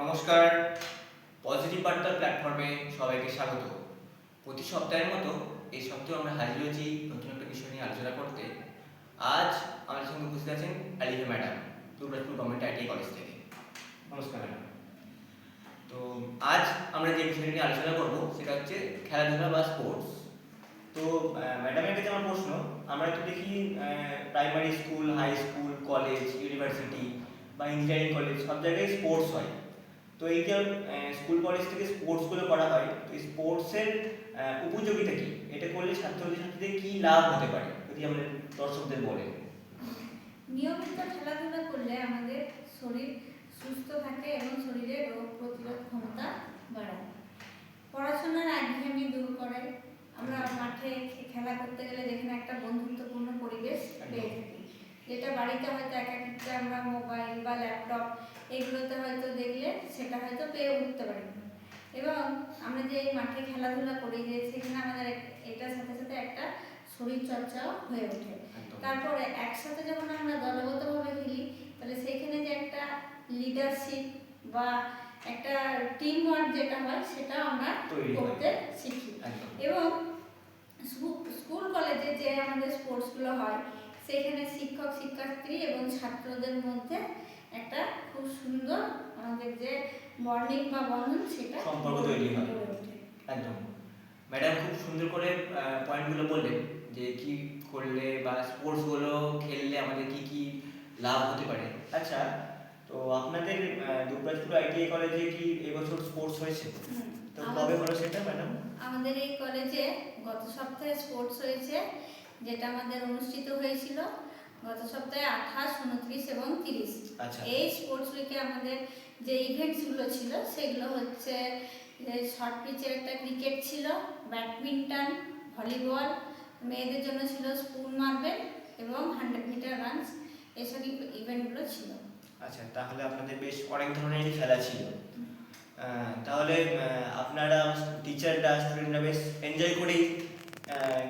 নমস্কার। পজিটিভ বার্তার প্ল্যাটফর্মে সবাইকে স্বাগত। প্রতি সপ্তাহের মতো এই সপ্তাহে আমরা হাজির হয়েছি নতুন একটা বিষয় নিয়ে আলোচনা করতে। আজ আমাদের সঙ্গে উপস্থিত আছেন Alifa madam Durgapur government IT college থেকে। নমস্কার ম্যাডাম। তো আজ আমরা যে বিষয়টি নিয়ে আলোচনা করব সেটা হচ্ছে খেলাধুলা বা স্পোর্টস তো ম্যাডামের কাছে আমার প্রশ্ন আমরা তো দেখি primary school high school college university বা ইঞ্জিনিয়ারিং কলেজ সব জায়গায় স্পোর্টস হয়। তো এই যে স্কুল কলেজ থেকে স্পোর্টসগুলো করা হয় তো স্পোর্টসের উপযোগিতা কি? এটা করলে ছাত্রছাত্রীদের কি লাভ হতে পারে? যদি আমাদের দর্শকদের বলেন। নিয়মিত খেলাধুলা করলে আমাদের শরীর সুস্থ থাকে এবং শরীরে রোগ প্রতিরোধ ক্ষমতা বাড়ায় পড়াশোনার একঘেয়েমি দূর করে। আমরা মাঠে খেলা করতে গেলে যেখানে একটা বন্ধুত্বপূর্ণ পরিবেশ পেয়ে থাকি। যেটা বাড়িতে হয়তো একাকিত্বে আমরা মোবাইল বা ল্যাপটপ এগুলোতে হয়তো দেখলে হয়তো পেয়ে উঠতে পারি এবং আমরা যে মাঠে খেলাধুলা করি যে সেখানে আমাদের এটার সাথে সাথে একটা শরীর চর্চাও হয়ে ওঠে। তারপরে একসাথে যখন আমরা দলগতভাবে খেলি তাহলে সেখানে যে একটা লিডারশিপ বা একটা টিম ওয়ার্ক যেটা হয় সেটা আমরা করতে শিখি। এবং স্কুল কলেজে যে আমাদের স্পোর্টসগুলো হয় সেখানে শিক্ষক শিক্ষার্থী এবং ছাত্রদের মধ্যে একটা খুব সুন্দর আমাদের যে বন্ডিং বা বন্ধন সেটা সম্পর্ক তৈরি হয়। একদম। ম্যাডাম খুব সুন্দর করে পয়েন্টগুলো বললেন যে কি করলে বা স্পোর্টসগুলো খেললে আমাদের কি কি লাভ হতে পারে। আচ্ছা তো আপনাদের দুর্গাপুর আইটিআই কলেজে কি এবছর স্পোর্টস হয়েছে? তো কবে হলো সেটা ম্যাডাম? আমাদের এই কলেজে গত সপ্তাহে স্পোর্টস হয়েছে যেটা আমাদের অনুষ্ঠিত হয়েছিল। গত সপ্তাহে আঠাশ উনত্রিশ এবং তিরিশ। আচ্ছা। এই স্পোর্টস উইকে আমাদের যে ইভেন্টসগুলো ছিল সেগুলো হচ্ছে শর্ট পিচের একটা ক্রিকেট ছিল ব্যাডমিন্টন ভলিবল মেয়েদের জন্য ছিল স্পুন মার্বেল এবং হান্ড্রেড মিটার রানস এসব ইভেন্টগুলো ছিল। আচ্ছা তাহলে আপনাদের বেশ অনেক ধরনেরই খেলা ছিল। তাহলে আপনারা টিচাররা স্টুডেন্টরা বেশ এনজয় করেই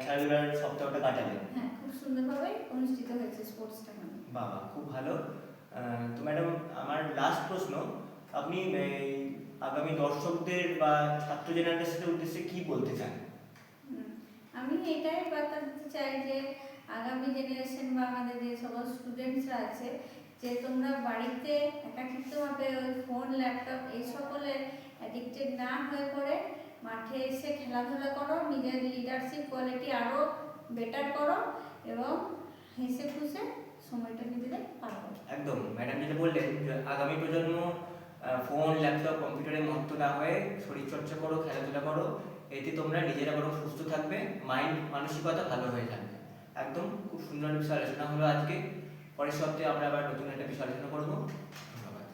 খেলাধুলার সপ্তাহটা কাটালেন। হ্যাঁ। খুব সুন্দরভাবে অনুষ্ঠিত হয়েছে স্পোর্টসটা আমাদের বাবা খুব ভালো। তো ম্যাডাম আমার লাস্ট প্রশ্ন আপনি আগামী দর্শকদের বা ছাত্র জেনারেশনের উদ্দেশ্যে কি বলতে চান? আমি এটাই বার্তা দিতে চাই যে আগামী জেনারেশন বা আমাদের যে সকল স্টুডেন্টসরা আছে যে তোমরা বাড়িতে একাকিত্বভাবে ওই ফোন ল্যাপটপ এই সকলের অ্যাডিক্টেড না হয়ে পড়ে মাঠে এসে খেলাধুলা করো নিজের লিডারশিপ কোয়ালিটি আরও বেটার করো এবং হেসে খুশে সময়টা নিজেদের পার একদম ম্যাডাম যেটা বললেন যে আগামী প্রজন্ম ফোন ল্যাপটপ কম্পিউটারের মহত্ব না হয়ে শরীরচর্চা করো খেলাধুলা করো এতে তোমরা নিজেরা বরং সুস্থ থাকবে মাইন্ড মানসিকতা ভালো হয়ে থাকবে। একদম খুব সুন্দর বিষয় আলোচনা হলো আজকে। পরের সপ্তাহে আমরা আবার নতুন একটা বিষয় আলোচনা করব। ধন্যবাদ।